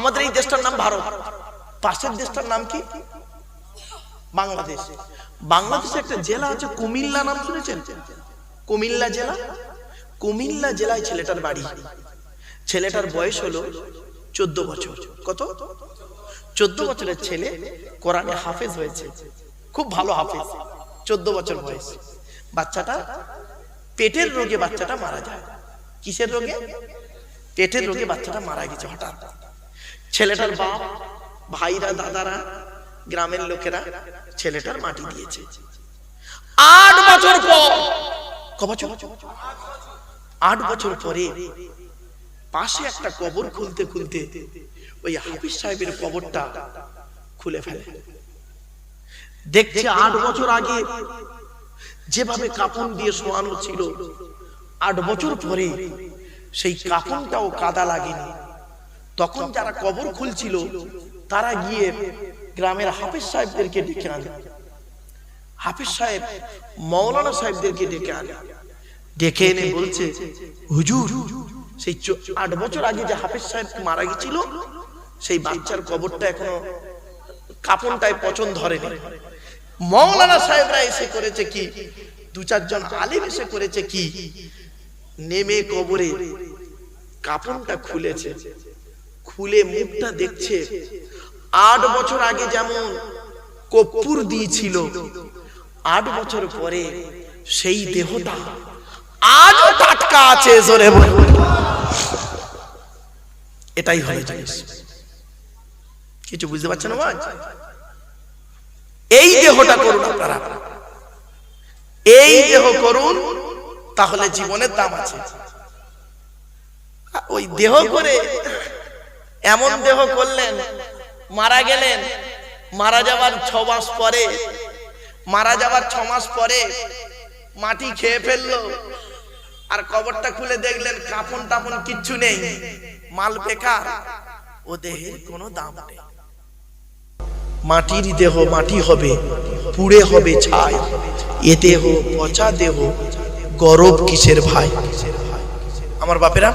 আমাদের এই দেশটার নাম ভারত। পাশের দেশটার নাম কি? বাংলাদেশ। বাংলাদেশে একটা জেলা আছে কুমিল্লা, নাম শুনেছেন? কুমিল্লা জেলা? কুমিল্লা জেলায় ছেলেটার বাড়ি। ছেলেটার বয়স হলো চোদ্দ বছর। কত? চোদ্দ বছরের ছেলে কোরআনে হাফেজ হয়েছে। খুব ভালো হাফেজ। চোদ্দ বছর বয়স। বাচ্চাটা পেটের রোগে বাচ্চাটা মারা যায়। কিসের রোগে? পেটের রোগে বাচ্চাটা মারা গেছে হঠাৎ। ছেলেটার বাপ ভাইরা দাদারা গ্রামের লোকেরা ছেলেটার মাটি দিয়েছে। আট বছর পর ক বছর? আট বছর পরে পাশে একটা কবর খুলতে খুলতে ওই হাফিজ সাহেবের কবরটা খুলে ফেলে। দেখছে আট বছর আগে যেভাবে কাপন দিয়ে শোয়ানো ছিল আট বছর পরে সেই কাপনটাও কাদা লাগেনি। তখন যারা কবর খুলছিল, তারা গিয়ে গ্রামের হাফিজ সাহেবদেরকে ডেকে আনে। হাফিজ সাহেব মৌলানা সাহেবদেরকে ডেকে আনে। ডেকে এনে বলছে, হুজুর, সেই আট বছর আগে যে হাফিজ সাহেব মারা গেছিল সেই বাচ্চার কবরটা এখনও কাপনটায় পছন্দ ধরেনি। মৌলানা সাহেবরা এসে করেছে কি? দু চারজন আলিম এসে করেছে কি? নেমে কবরে কাপনটা খুলেছে। খুলে মুখটা দেখছে। আট বছর আগে যেমন কপ্পুর দিয়েছিল, আট বছর পরে সেই দেহটা আজও টাটকা আছে জোরে এটাই হয় জিনিস। কিছু বুঝতে পারছেন আওয়াজ এই দেহটা করুন আপনারা। এই দেহ করুন, তাহলে জীবনের দাম আছে। ওই দেহ করে এমন দেহ করলেন মারা গেলেন মারা যাওয়ার ছ মাস পরে মারা যাওয়ার ছ মাস পরে মাটি খেয়ে ফেলল। আর কবরটা খুলে দেখলেন কাপন টাপন কিচ্ছু নেই। মাল বেকার ও দেহের কোনো দাম নেই। মাটির দেহ মাটি হবে পুড়ে হবে ছাই। এ দেহ পচা দেহ গরব কিসের ভাই? আমার বাপেরা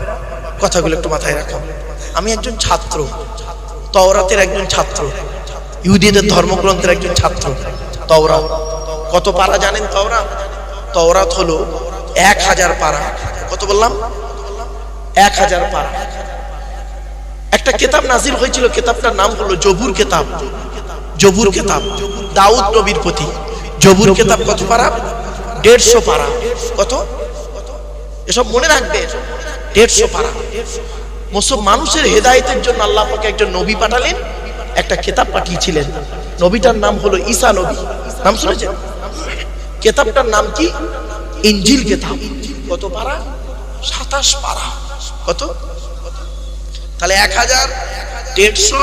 কথাগুলো একটু মাথায় রাখো। আমি একজন ছাত্র, তওরাতের একজন ছাত্র, ইহুদিদের ধর্মগ্রন্থের একজন ছাত্র। তওরাত কত পারা জানেন তওরাত তওরাত হলো এক হাজার পারা। কত বললাম? এক হাজার পারা। একটা কেতাব নাজির হয়েছিল, কেতাবটার নাম হলো জবুর কেতাব। জবুর কেতাব, দাউদ নবীর প্রতি। জবুর কেতাব কত পারা? দেড়শো পারা। কত? এসব মনে রাখবে। দেড়শো পারা। মুসব মানুষের হেদায়তের জন্য আল্লাহ পাকে একজন নবী পাঠালেন, একটা কেতাব পাঠিয়েছিলেন। নবীটার নাম হলো ঈসা নবী। নাম শুনেছেন? কেতাবটার নাম কি? ইঞ্জিল কেতাব। কত পারা? সাতাশ পারা। কত? তাহলে এক হাজার দেড়শো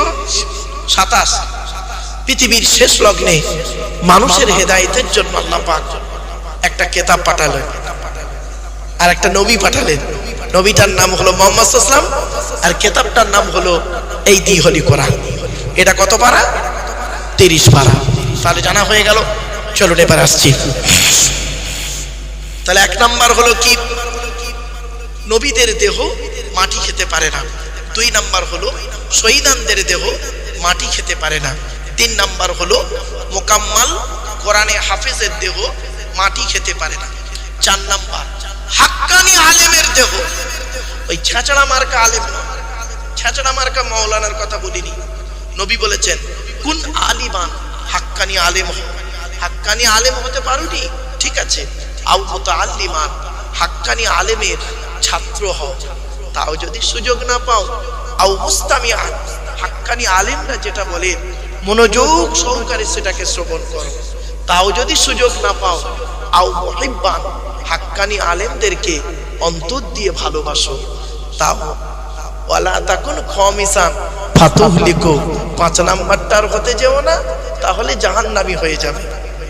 সাতাশ। পৃথিবীর শেষ লগ্নে মানুষের হেদায়েতের জন্য আল্লাহ পাক একটা কেতাব পাঠালেন। আর একটা নবী পাঠালেন। নবীটার নাম হলো মোহাম্মদ ইসলাম আর কেতাবটার নাম হলো এই দিহলি কোরআন। এটা কত পারা? তিরিশ পারা। তাহলে জানা হয়ে গেল। চলুন এবার আসছি। তাহলে এক নাম্বার হলো কি? নবীদের দেহ মাটি খেতে পারে না। দুই নাম্বার হলো শহীদানদের দেহ মাটি খেতে পারে না। তিন নাম্বার হলো মোকাম্মাল কোরআনে হাফেজের দেহ মাটি খেতে পারে না। চার নাম্বার, হাক্কানি আলেমের দেহ ওই ছেঁচড়া মার্কা আলেম নয়। ছেঁচড়া মার্কা মৌলানার কথা বলিনি। নবী বলেছেন, কোন আলিমান? হাক্কানি আলেম। হাক্কানি আলেম হতে পারোনি? ঠিক আছে। আউ মতো আল্লিমান হাক্কানি আলেমের ছাত্র হও তাও যদি সুযোগ না পাও আউ মুস্তামিয়া হাক্কানি আলেমরা যেটা বলে, মনোযোগ সহকারে সেটাকে শ্রবণ করো। তাও যদি সুযোগ না পাও আউ মহিব্বান? হাক্কানি আলেমদেরকে অন্তর দিয়ে ভালোবাসো। তাও। ওয়ালা নাম্বারটার হতে যেও না, তাহলে জাহান্নামী হয়ে যাবে।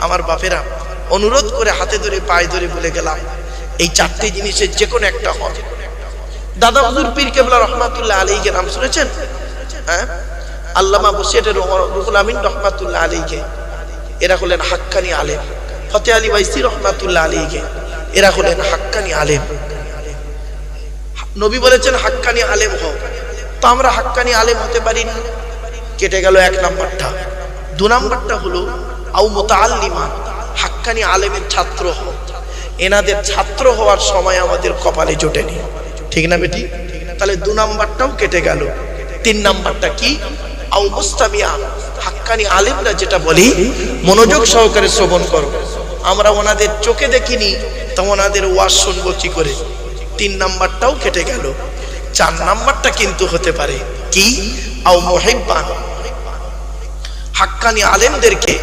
আমার বাপেরা, অনুরোধ করে হাতে ধরে, পায়ে ধরে বলে গেলাম, এই চারটি জিনিসের যে কোনো একটা হবে। দাদা হুজুর পীর কেবলা রহমাতুল্লাহ আলীকে নাম শুনেছেন? হ্যাঁ? আল্লামা বসিয়াটের রুহুল আমিন রহমাতুল্লাহ আলীকে এরা হলেন হাক্কানি আলেম। ফতে আলী বাইসি রহমাতুল্লাহ আলীকে এরা হলেন হাক্কানি আলেম। নবী বলেছেন, হাক্কানি আলেম হও। তো আমরা হাক্কানি আলেম হতে পারি না। কেটে গেল এক নাম্বারটা। দু নাম্বারটা হলো আউ মোতাল্লিমা হাক্কানি আলেমের ছাত্র হও। এনাদের ছাত্র হওয়ার সময় আমাদের কপালে জোটেনি। ঠিক না বেটি? তাহলে দু নাম্বারটাও কেটে গেল। তিন নাম্বারটা কি? আউ মুস্তামিয়া হাক্কানি আলেমরা যেটা বলি, মনোযোগ সহকারে শ্রবণ করো। আমরা ওনাদের চোখে দেখিনি, তো ওনাদের ওয়াজ শুনব কি করে? তিন নাম্বারটাও কেটে গেল। চার নাম্বারটা কিন্তু হতে পারে। কি? হাক্কানি আলেমদেরকে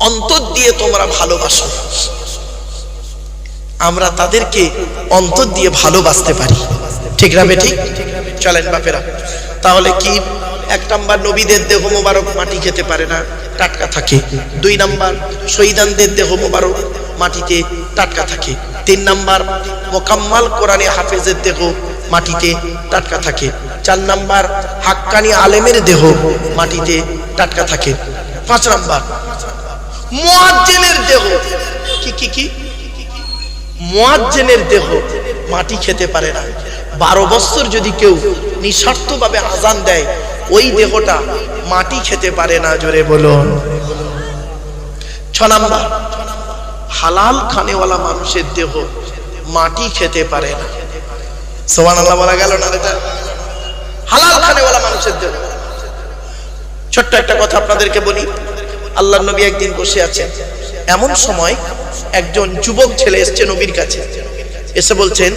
অন্তর দিয়ে তোমরা ভালোবাসো। আমরা তাদেরকে অন্তর দিয়ে ভালোবাসতে পারি। ঠিক না ঠিক চলেন বাপেরা। তাহলে কি এক নাম্বার নবীদের দেহ মোবারক মাটি খেতে পারে না? টাটকা থাকে। দুই নাম্বার শহীদানদের দেহ মোবারক মাটিতে টাটকা থাকে। তিন নাম্বার, মোকাম্মাল কোরআনে হাফেজের দেহ মাটিতে টাটকা থাকে। চার নাম্বার, হাক্কানি আলেমের দেহ মাটিতে টাটকা থাকে। পাঁচ নাম্বার, মুয়াজ্জিনের দেহ, কি কি কি? মুয়াজ্জিনের দেহ মাটি খেতে পারে না। বারো বছর যদি কেউ নিঃস্বার্থভাবে আজান দেয়, ওই দেহটা মাটি খেতে পারে না, জোরে বলুন। ছ নাম্বার হালাল খানেওয়ালা মানুষের দেহ মাটি খেতে পারে না। সোমান আল্লাহ বলা গেল না এটা? হালাল খানেওয়ালা মানুষের দেহ। ছোট্ট একটা কথা আপনাদেরকে বলি আল্লাহ নবী একদিন বসে আছেন। এমন সময় একজন যুবক ছেলে এসছে নবীর কাছে। এসে বলছেন,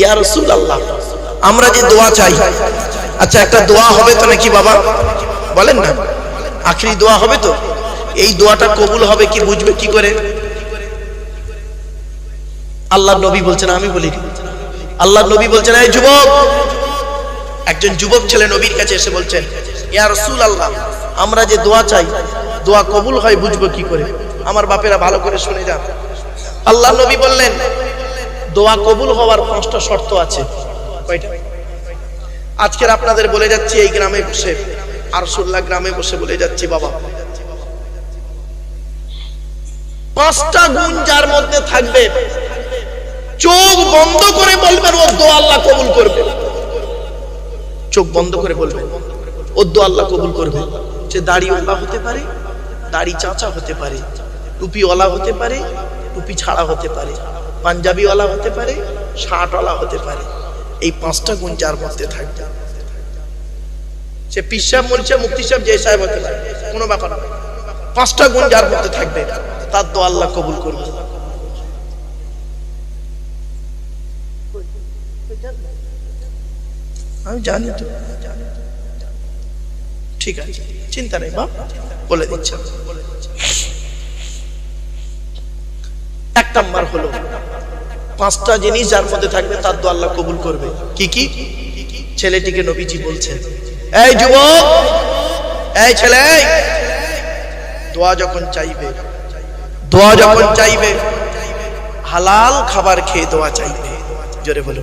ইয়া রসুল আল্লাহ আমরা যে দোয়া চাই আচ্ছা একটা দোয়া হবে তো নাকি বাবা? বলেন না। আখরি দোয়া হবে তো? এই দোয়াটা কবুল হবে কি, বুঝবে কি করে? আল্লাহ নবী বলছেন, আমি বলি আল্লাহ নবী বলছেন, এই যুবক। একজন যুবক ছেলে নবীর কাছে এসে বলছেন, ইয়া রসুল আল্লাহ আমরা যে দোয়া চাই, দোয়া কবুল হয়, বুঝব কি করে? আমার বাপেরা ভালো করে শুনে যান। আল্লাহ নবী বললেন, দোয়া কবুল হওয়ার পাঁচটা শর্ত আছে। আজকের আপনাদের বলে যাচ্ছি, এই গ্রামে বসে, আরসুল্লাহ গ্রামে বসে বলে যাচ্ছি, বাবা। পাঁচটা গুণ যার মধ্যে থাকবে চোখ বন্ধ করে বলবেন ও দোয়া আল্লাহ কবুল করবে। চোখ বন্ধ করে বলবেন ও দোয়া আল্লাহ কবুল করবে। সে দাড়িওয়ালা হতে পারে, দাড়ি চাচা হতে পারে, টুপিওয়ালা হতে পারে, টুপি ছাড়া হতে পারে, পাঞ্জাবিওয়ালা হতে পারে, শার্টওয়ালা হতে পারে, এই পাঁচটা গুণ যার মধ্যে থাকবে। সে পিসাব মরিচা মুক্তি সাহেব, যে সাহেব হতে পারে, কোনো ব্যাপার না। পাঁচটা গুণ যার মধ্যে থাকবে, তার দো আল্লাহ কবুল করবে। আমি জানি তো। ঠিক আছে, চিন্তা নেই, বাপ, বলে দিচ্ছি। এক নাম্বার হলো, পাঁচটা জিনিস যার মধ্যে থাকবে, তার দো আল্লাহ কবুল করবে। কি কি? ছেলেটিকে নবীজি বলছেন, এই যুবক, এই ছেলে, দোয়া যখন চাইবে, দোয়া যখন চাইবে, হালাল খাবার খেয়ে দোয়া চাইবে। জোরে বলো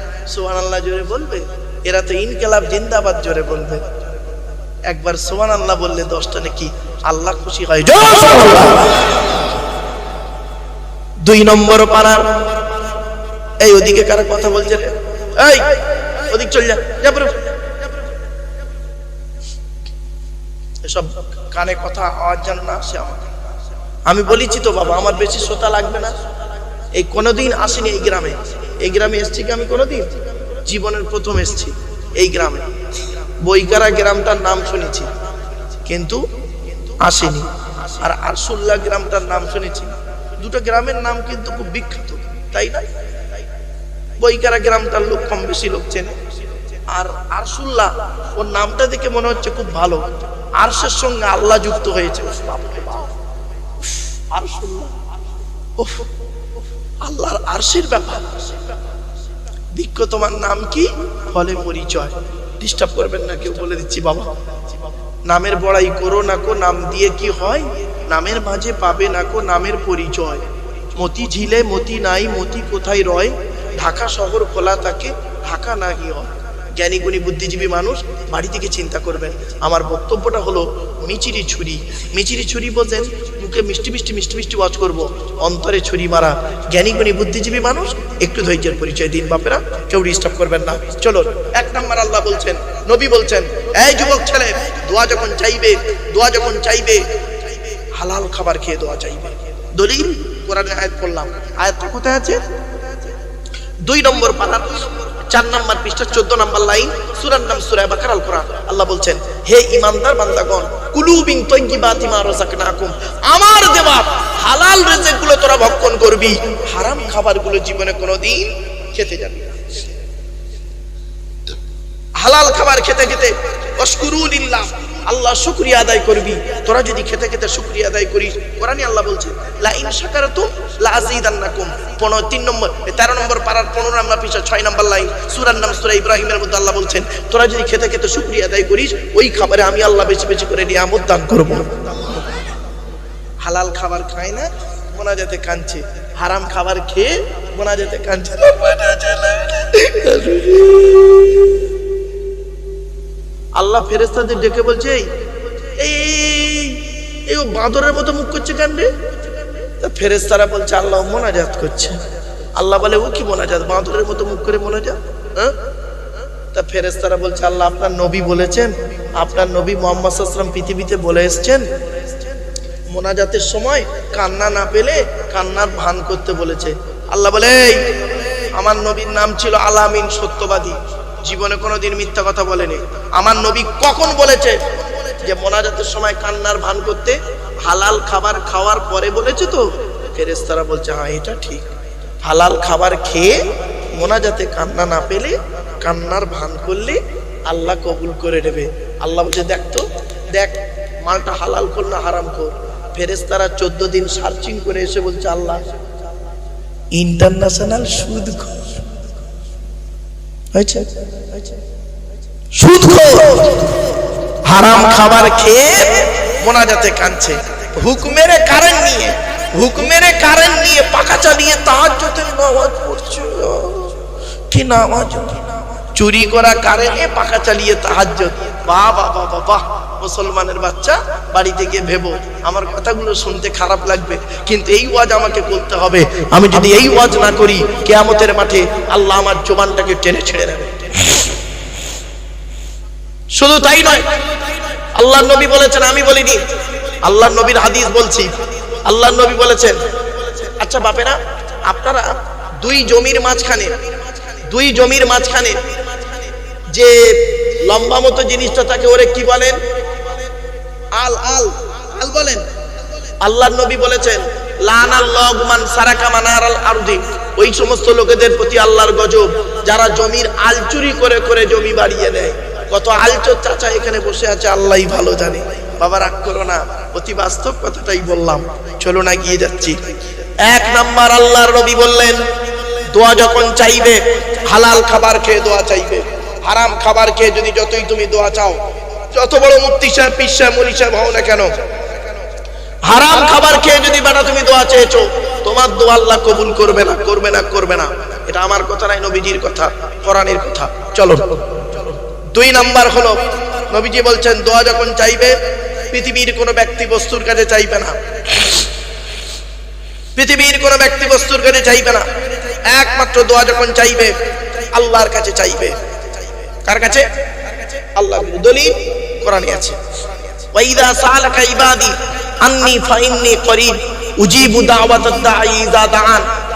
সুবহান আল্লাহ জোরে বলবে? এরা তো ইনকালাব জিন্দাবাদ জোরে বলবে। একবার সোমান আল্লাহ বললে দশটা নাকি আল্লাহ খুশি হয়। দুই নম্বর পাড়ার। এই ওদিকে কারা কথা বলছে এই, ওদিক চল যা এসব কানে কথা আওয়াজ যেন না আসে আমার। আমি বলেছি তো বাবা, আমার বেশি শ্রোতা লাগবে না। এই কোনোদিন আসেনি এই গ্রামে। এই গ্রামে এসছি কি আমি কোনোদিন? জীবনের প্রথম এসছি এই গ্রামে। বইকারা গ্রামটার নাম শুনেছি কিন্তু আসেনি। আর আরসুল্লাহ গ্রামটার নাম শুনেছি। দুটো গ্রামের নাম কিন্তু খুব বিখ্যাত তাই না? বইকারা গ্রামটার লোক কম বেশি লোক চেনে। আর আরসুল্লাহ ওর নামটা দেখে মনে হচ্ছে খুব ভালো। আরশের সঙ্গে আল্লাহ যুক্ত হয়েছে উফ, বাপরে বাপ। উফ, আরশুল্লাহ উফ, আল্লাহর আরশের ব্যাপার। বিক্ষ তোমার নাম কি? ফলে পরিচয়। ডিস্টার্ব করবেন না, কেউ বলে দিচ্ছি, বাবা। নামের বড়াই করো না কো, নাম দিয়ে কি হয়? নামের মাঝে পাবে না কো, নামের পরিচয়। মতি ঝিলে মতি নাই, মতি কোথায় রয়? ঢাকা শহর খোলা থাকে, ঢাকা নাহি হয়। জ্ঞানী গুণী বুদ্ধিজীবী মানুষ বাড়ি থেকে চিন্তা করবেন। আমার বক্তব্যটা হলো, মিচিরি ছুরি। মিচিরি ছুরি বোঝেন মুখে মিষ্টি মিষ্টি মিষ্টি মিষ্টি ওয়াজ করব। অন্তরে ছুরি মারা। জ্ঞানী গুণী বুদ্ধিজীবী মানুষ, একটু ধৈর্যের পরিচয় দিন বাপেরা, কেউ ডিস্টার্ব করবেন না। চলো এক নাম্বার আল্লাহ বলছেন, নবী বলছেন, এই যুবক ছেলে, দোয়া যখন চাইবে, দোয়া যখন চাইবে, হালাল খাবার খেয়ে দোয়া চাইবে। দলিল, কোরআনে আয়াত পড়লাম। আয়াতটা কোথায় আছে? দুই নম্বর পাড়ার চার নম্বর পৃষ্ঠা, চোদ্দ নম্বর লাইন, সুরার নাম সুরায় বাকার আল কোরআন আল্লাহ বলছেন, হে ইমানদার বান্দাগণ কুলুবিং তৈগিবাতি মা রাযাকনাকুম। আমার দেওয়া হালাল রিজিকগুলো তোরা ভক্ষণ করবি। হারাম খাবারগুলো জীবনে কোনোদিন খেতে যাবি না। হালাল খাবার খেতে খেতে অস্কুরুলিল্লাহ আল্লাহ শুক্রিয়া আদায় করবি। তোরা যদি খেতে খেতে শুক্রিয়া আদায় করিস, কোরআনে আল্লাহ বলছে লা ইন শাকারতুম লা আযীদান্নাকুম 15 তিন নম্বর 13 নম্বর পারার 15 নম্বর পিছা 6 নম্বর লাইন, সূরার নাম সূরা ইব্রাহিমের মধ্যে আল্লাহ বলছেন, তোরা যদি খেতে খেতে শুকরিয়া আদায় করিস, ওই খাবারে আমি আল্লাহ বেশি বেশি করে নিয়ামত দান করব। হালাল খাবার খায় না, মোনাজাতে কাঁদছে। হারাম খাবার খেয়ে মোনাজাতে কাঁদছে। আল্লাহ ফেরেস্তাদের ডেকে বলছে এই এই বাঁদরের মতো মুখ করছে কাণ্ডে তা ফেরেস্তারা বলছে আল্লাহ মোনাজাত করছে। আল্লাহ বলে ও কি মোনাজাত? বাঁদরের মতো মুখ করে মোনাজাত? হ্যাঁ? তা ফেরেস্তারা বলছে আল্লাহ আপনার নবী বলেছেন আপনার নবী মোহাম্মদ আসলাম পৃথিবীতে বলে এসছেন মোনাজাতের সময় কান্না না পেলে কান্নার ভান করতে বলেছে। আল্লাহ বলে "এই, আমার নবীর নাম ছিল আলামিন সত্যবাদী জীবনে কোনোদিন মিথ্যা কথা বলেনি। আমার নবী কখন বলেছে যে মোনাজাতের সময় কান্নার ভান করতে, হালাল খাবার খাওয়ার পরে বলেছে তো? ফেরেস্তারা বলছে হ্যাঁ এটা ঠিক। হালাল খাবার খেয়ে মোনাজাতে কান্না না পেলে, কান্নার ভান করলে আল্লাহ কবুল করে নেবে। আল্লাহ বলছে, দেখ তো, দেখ, মালটা হালাল কর না হারাম কর। ফেরেস্তারা চোদ্দ দিন সার্চিং করে এসে বলছে, আল্লাহ ইন্টারন্যাশনাল সুদ হয়েছে? হারাম খাবার খেয়ে মোনাজাতে কাঁদছে। হুকমের কারেন্ট নিয়ে, হুকমের কারেন্ট নিয়ে পাকা চালিয়ে তাহার যতে নামাজ পড়ছে। কি নামাজ? চুরি করা কারেন্টে পাকা চালিয়ে তাহাজ বাহ বাহ মুসলমানের বাচ্চা বাড়িতে গিয়ে ভেবো, আমার কথাগুলো শুনতে খারাপ লাগবে, কিন্তু এই ওয়াজ আমাকে করতে হবে। আমি যদি এই ওয়াজ না করি, কেয়ামতের মাঠে আল্লাহ আমার জোবানটাকে টেনে ছেড়ে নেবে শুধু তাই নয় আল্লাহ নবী বলেছেন, আমি বলিনি আল্লাহ নবীর হাদিস বলছি আল্লাহ নবী বলেছেন আচ্ছা বাপেরা, আপনারা দুই জমির মাঝখানে, দুই জমির মাঝখানে যে লম্বা মতো জিনিসটা থাকে, ওরে কি বলেন? আল আল আল বলেন। আল্লাহ নবী বলেছেন লানাল লগমান সারাকা মানার আল আরদি। ওই সমস্ত লোকেদের প্রতি আল্লাহর গজব, যারা জমির আল চুরি করে করে জমি বাড়িয়ে নেয়। কত আলচোর চাচা এখানে বসে আছে, আল্লাহই ভালো জানে। বাবা রাগ করো না, অতি বাস্তব কথাটাই বললাম। চলো না গিয়ে যাচ্ছি। এক নাম্বার আল্লাহর নবী বললেন, দোয়া যখন চাইবে, হালাল খাবার খেয়ে দোয়া চাইবে। হারাম খাবার খেয়ে যদি যতই তুমি দোয়া চাও, যত বড় মুক্তি সাহেব, পীর সাহেব মরি সাহেব হও না কেন? হারাম খাবার খেয়ে যদি বেটা তুমি দোয়া চেয়েছো, তোমার দোয়া আল্লাহ কবুল করবে না করবে না করবে না। এটা আমার কথা নাই নবীজির কথা, কোরআনের কথা। চলো। দুই নাম্বার হলো, নবীজি বলছেন, দোয়া যখন চাইবে, পৃথিবীর কোনো ব্যক্তি বস্তুর কাছে চাইবে না। পৃথিবীর কোনো ব্যক্তি বস্তুর কাছে চাইবে না। একমাত্র দোয়া যখন চাইবে, আল্লাহর কাছে চাইবে। কার কাছে? আল্লাহ দলিল কোরআনে আছে। ওয়াইদা সালাকা ইবাদি আন্নি ফাইন্নি করিব, উজিবু দাওয়াতাদ দাঈ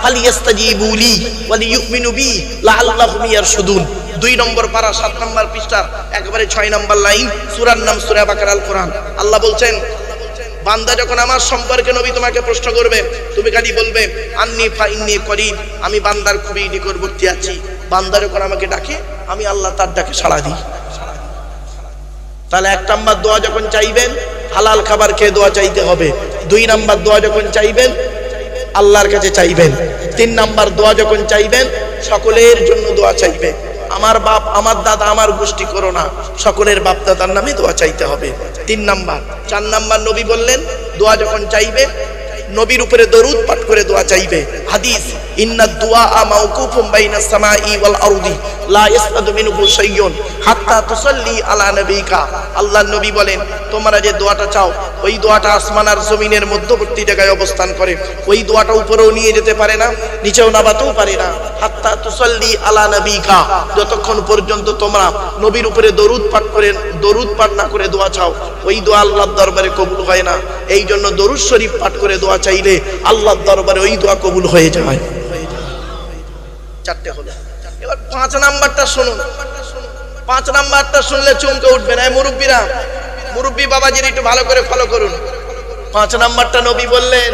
ফালিয়াস্তাজিবু লি ওয়া লিইউমিনু বি লাআল্লাহুম ইয়ারশুদুন। দুই নম্বর পারা, সাত নম্বর পৃষ্ঠা, একেবারে ছয় নম্বর লাইন, সূরার নাম সূরা বাকার আল কোরআন আল্লাহ বলছেন, বান্দা যখন আমার সম্পর্কে নবী তোমাকে প্রশ্ন করবে, তুমি খালি বলবে, আন্নি ফাইন্নি করিব, আমি বান্দার খুবই নিকটবর্তী আছি। বান্দা যখন আমাকে ডাকে, আমি আল্লাহ তার ডাকে সাড়া দিই। তাহলে এক নাম্বার দোয়া যখন চাইবেন, হালাল খাবার খেয়ে দোয়া চাইতে হবে। দুই নাম্বার দোয়া যখন চাইবেন, আল্লাহর কাছে চাইবেন। তিন নাম্বার দোয়া যখন চাইবেন, সকলের জন্য দোয়া চাইবে। আমার বাপ, আমার দাদা, আমার গোষ্ঠী করো না, সকলের বাপ, দাদার নামে দোয়া চাইতে হবে। তিন নাম্বার, চার নাম্বার নবী বললেন, দোয়া যখন চাইবে, নবীর উপরে দরুদ পাঠ করে দোয়া চাইবে। হাদিস ইন্না লা নবিকা। আল্লাহর নবী বলেন, তোমরা যে দোয়াটা চাও ওই দোয়াটা আসমান আর জমিনের মধ্যবর্তী জায়গায় অবস্থান করে। ওই দোয়াটা উপরেও নিয়ে যেতে পারে না, নিচেও নামাতেও পারে না। হাত্তা তুসল্লি আলা নবিকা, যতক্ষণ পর্যন্ত তোমরা নবীর উপরে দরুদ পাঠ করে, দরুদ পাঠ না করে দোয়া চাও, ওই দোয়া আল্লাহর দরবারে কবুল হয় না। এই জন্য দরুদ শরীফ পাঠ করে দোয়া চাইলে আল্লাহর দরবারে ওই দোয়া কবুল হয়ে যায়। চারটে হলো। এবার পাঁচ নাম্বারটা শুনুন। পাঁচ নাম্বারটা শুনলে চমকে উঠবেন এই মুরব্বীরা মুরব্বী বাবাজির একটু ভালো করে ফলো করুন। পাঁচ নাম্বারটা নবী বললেন,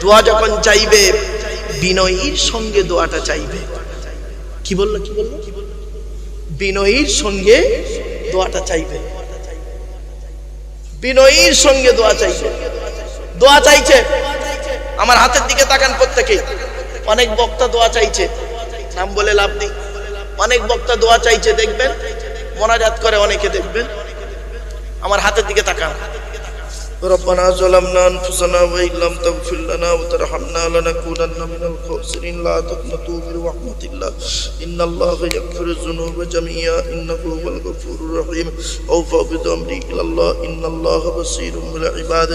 দোয়া যখন চাইবে, বিনয়ীর সঙ্গে দোয়াটা চাইবে। কি বলল কি বলল? বিনয়ীর সঙ্গে দোয়াটা চাইবে। বিনয়ীর সঙ্গে দোয়া চাইছে দোয়া চাইছে। আমার হাতের দিকে তাকান প্রত্যেকে। অনেক বক্তা দোয়া চাইছে। নাম বলে লাভ নেই। অনেক বক্তা দোয়া চাইছে, দেখবেন? মোনাজাত করে অনেকে দেখবেন। আমার হাতের দিকে তাকান ربنا ظلمنا انفسنا وان لم تغفر لنا وترحمنا لنكونن من الخاسرين لا تقنطوا من رحمة الله ان الله يغفر الذنوب جميعا انه هو الغفور الرحيم اوفى بامري الى الله ان الله بصير بالعباد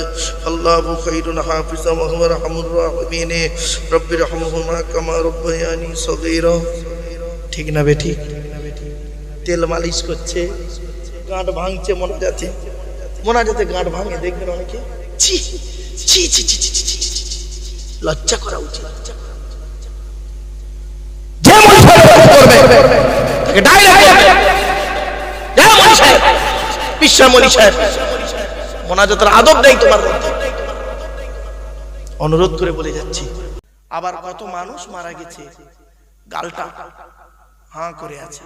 الله خير حافظا وهو ارحم الراحمين رب ارحمهما كما ربياني صغيرا ঠিক না বেঠি তেল মালিশ করছে গাঁট ভাঙছে, মনে যাচ্ছে মনে যাতে গাঁট ভাঙে, দেখবেন অনেকে। ছি ছি ছি। লজ্জা করা উচিত। যে করবে আদব নেই তোমার অনুরোধ করে বলে যাচ্ছি। আবার কত মানুষ মারা গেছে। গালটা হাঁ করে আছে।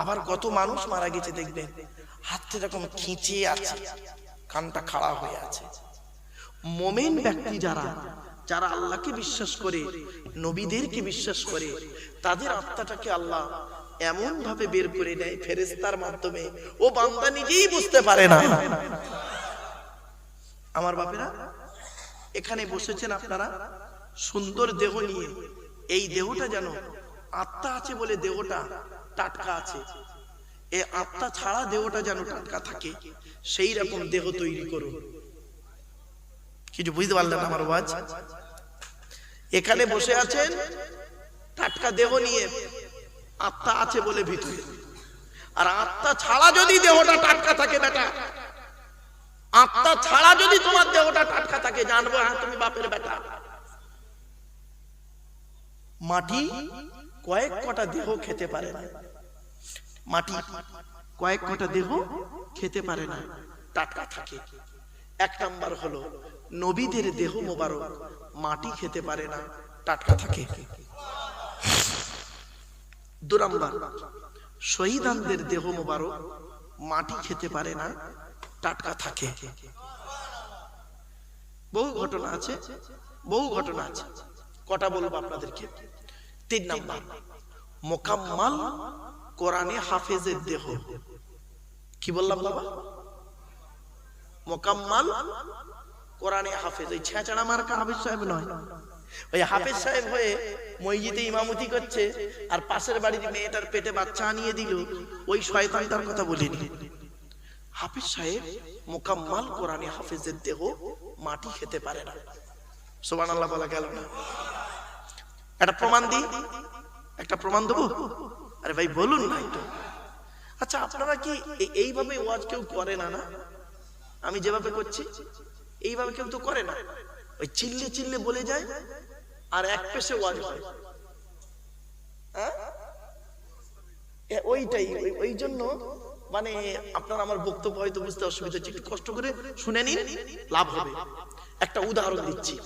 আবার কত মানুষ মারা গেছে, দেখবেন। হাতটা এরকম খিঁচে আছে। কানটা খাড়া হয়ে আছে। মোমেন ব্যক্তি যারা যারা আল্লাহকে বিশ্বাস করে, নবীদেরকে বিশ্বাস করে, তাদের আত্মাটাকে আল্লাহ এমন ভাবে বের করে নেয় ফেরেস্তার মাধ্যমে। ও বান্দা নিজেই বুঝতে পারে না। আমার বাপেরা, এখানে বসেছেন আপনারা, সুন্দর দেহ নিয়ে। এই দেহটা যেন আত্মা আছে বলে দেহটা টাটকা আছে। এ আত্মা ছাড়া দেহটা যেন টাটকা থাকে, সেই রকম দেহ তৈরি করুন কিছু বুঝতে পারলেন আমার ওয়াজ? এখানে বসে আছেন টাটকা দেহ নিয়ে আত্মা আছে বলে ভিতরে। আর আত্মা ছাড়া যদি দেহটা টাটকা থাকে বেটা, আত্মা ছাড়া যদি তোমার দেহটা টাটকা থাকে, জানব হ্যাঁ তুমি বাপের বেটা। মাটি কয়েক কটা দেহ খেতে পারে না। মাটি, কয়েক কটা দেহ খেতে পারে না। টাটকা থাকে। এক নাম্বার হলো, নবীদের দেহ মোবারক, মাটি খেতে পারে না, টাটকা থাকে। দু নাম্বার, শহীদানদের দেহ মোবারক, মাটি খেতে পারে না, টাটকা থাকে। বহু ঘটনা আছে, বহু ঘটনা আছে। কটা বলব আপনাদেরকে? তিন নাম্বার, মোকাম্মাল কোরআনে হাফেজের দেহ। কি বললাম বাবা? মোকাম্মাল কোরআনে হাফেজ। ওই ছেঁচড়া মার্কা হাফিজ সাহেব নয়। ওই হাফেজ সাহেব হয়ে মসজিদে ইমামতি করছে আর পাশের বাড়ির মেয়েটার পেটে বাচ্চা আনিয়ে দিল। ওই শয়তানটার কথা বলিনি। হাফিজ সাহেব মোকাম্মাল কোরআনে হাফেজের দেহ মাটি খেতে পারে না। সোবান আল্লাহ বলা গেল না। একটা প্রমাণ দিই। একটা প্রমাণ দেবো? আরে ভাই, বলুন না একটু। আচ্ছা আপনারা কি এইভাবে ওয়াজ কেউ করে না না? আমি যেভাবে করছি, এইভাবে কেউ তো করে না। ওই চিল্লে চিল্লে বলে যায় আর এক পেশে ওয়াজ হয়? হ্যাঁ? ওইটাই, ওই- ওই জন্য মানে আপনার আমার বক্তব্য হয়তো বুঝতে অসুবিধা হচ্ছে, একটু কষ্ট করে শুনে নিন, লাভ হবে। একটা উদাহরণ দিচ্ছি।